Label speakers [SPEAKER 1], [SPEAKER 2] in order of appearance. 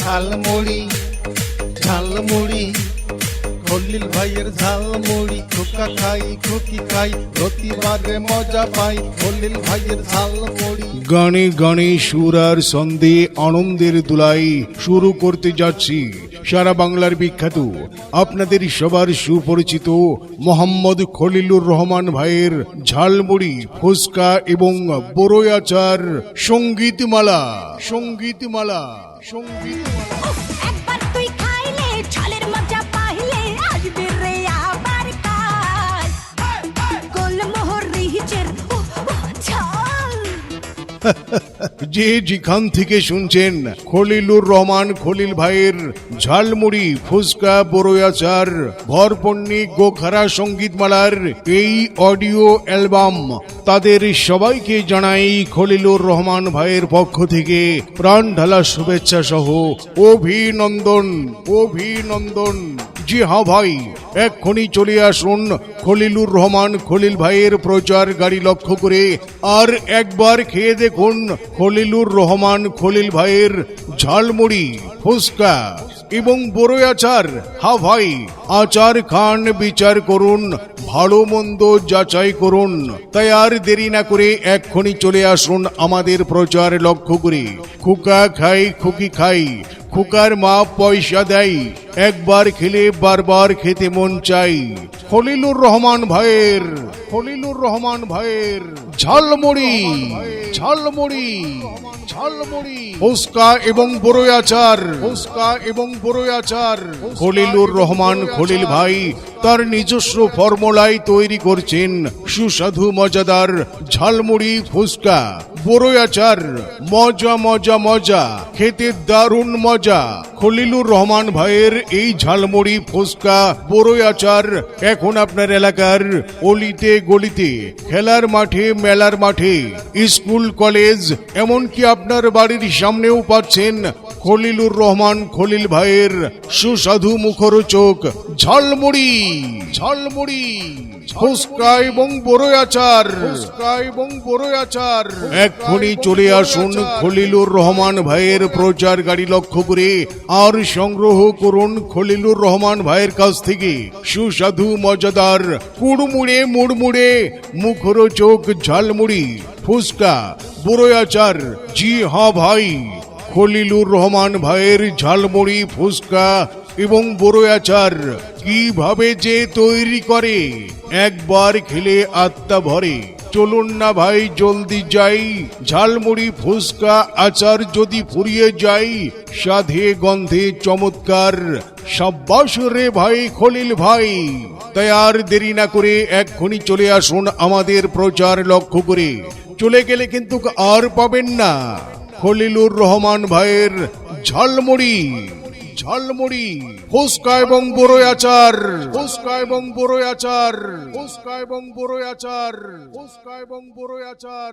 [SPEAKER 1] ঝালমুড়ি ঝালমুড়ি খলিল ভাইয়ের ঝালমুড়ি, খোকা খাই, খুকি খাই প্রতিবারে মজা পাই খলিল ভাইয়ের ঝালমুড়ি।
[SPEAKER 2] গানে গানে সুর আর সন্ধে আনন্দের দুলাই শুরু করতে যাচ্ছি। সারা বাংলার বিখ্যাত, আপনাদের সবার সুপরিচিত মোহাম্মদ খলিলুর রহমান ভাইয়ের ঝালমুড়ি, ফুচকা এবং বড়ই আচার সঙ্গীতমালা সঙ্গীতমালা সঙ্গীতমালা। যে যেখান থেকে শুনছেন, খলিলুর রহমান খলিল ভাইয়ের ঝালমুড়ি ফুচকা বড়ই আচার ভরপন্নি গোখারা সঙ্গীতমালার এই অডিও অ্যালবাম তাদের সবাইকে জানাই খলিলুর রহমান ভাইয়ের পক্ষ থেকে প্রাণ ঢালা শুভেচ্ছা সহ অভিনন্দন অভিনন্দন। জি হ্যাঁ ভাই। এক্ষুনি চলে আসুন খলিলুর রহমান খলিল ভাইয়ের প্রচার গাড়ি লক্ষ্য করে। আর একবার খেয়ে দেখুন খলিলুর রহমান খলিল ভাইয়ের ঝালমুড়ি, ফুচকা এবং বড়ই আচার। হা ভাই, আচার খান, বিচার করুন, ভালো মন্দ যাচাই করুন। তাই আর দেরি না করে এক্ষুনি চলে আসুন আমাদের প্রচার লক্ষ্য করে। খুকা খাই, খুকি খাই খুকার মা পয়সা দেয়। একবার খেলে বারবার খেতে মন চাই। খলিলুর রহমান ভাইয়ের, খলিলুর রহমান ভাইয়ের। ঝালমুড়ি ঝালমুড়ি ঝালমুড়ি। ফুসকা এবং বড়ই আচার ফুসকা এবং বড়ই আচার। খলিলুর রহমান খলিল ভাই তার নিজস্ব ফর্মুলায় তৈরি করছেন সুস্বাদু, মজাদার ঝালমুড়ি ফুচকা বড়ই আচার মজা মজা মজা, খেতে দারুণ মজা। খলিলুর রহমান ভাইয়ের এই ঝালমুড়ি ফুচকা বড়ই আচার এখন আপনার এলাকার অলিতে গলিতে, খেলার মাঠে, মেলার মাঠে, স্কুল, কলেজ, এমনকি আপনার বাড়ির সামনেও পাচ্ছেন খলিলুর রহমান খলিল ভাইয়ের সুস্বাদু মুখরোচক ঝালমুড়ি। ঝালমুড়ি ফুচকা এবং বড়ই আচার। ফুচকা এবং বড়ই আচার এক্ষুনি চলে আসুন খলিলুর রহমান ভাইয়ের প্রচার গাড়ি লক্ষ্য করে। আর সংগ্রহ করুন খলিলুর রহমান ভাইয়ের কাছ থেকে। সুস্বাদু মজাদার কুড়মুড়ে মুড়মুড়ে মুখরোচক ঝালমুড়ি ফুচকা বড়ই আচার। জি হ্যাঁ ভাই খলিলুর রহমান ভাইয়ের ঝালমুড়ি ফুচকা এবং বড়ই আচার কীভাবে যে তৈরি করে, একবার খেলে আত্মা ভরে। চলুন না ভাই, জলদি যাই। ঝালমুড়ি, ফুচকা, আচার যদি ফুরিয়ে যাই সাধে গন্ধে চমৎকার। সাব্বাস রে ভাই, খলিল ভাই তাই আর দেরি না করে এক্ষুনি চলে আসুন আমাদের প্রচার লক্ষ্য করে চলে গেলে কিন্তু আর পাবেন না। খলিলুর রহমান ভাইয়ের ঝালমুড়ি। ঝালমুড়ি। ফুচকা এবং বড়ই আচার। ফুচকা এবং বড়ই আচার। ফুচকা এবং বড়ই আচার। ফুচকা এবং বড়ই আচার।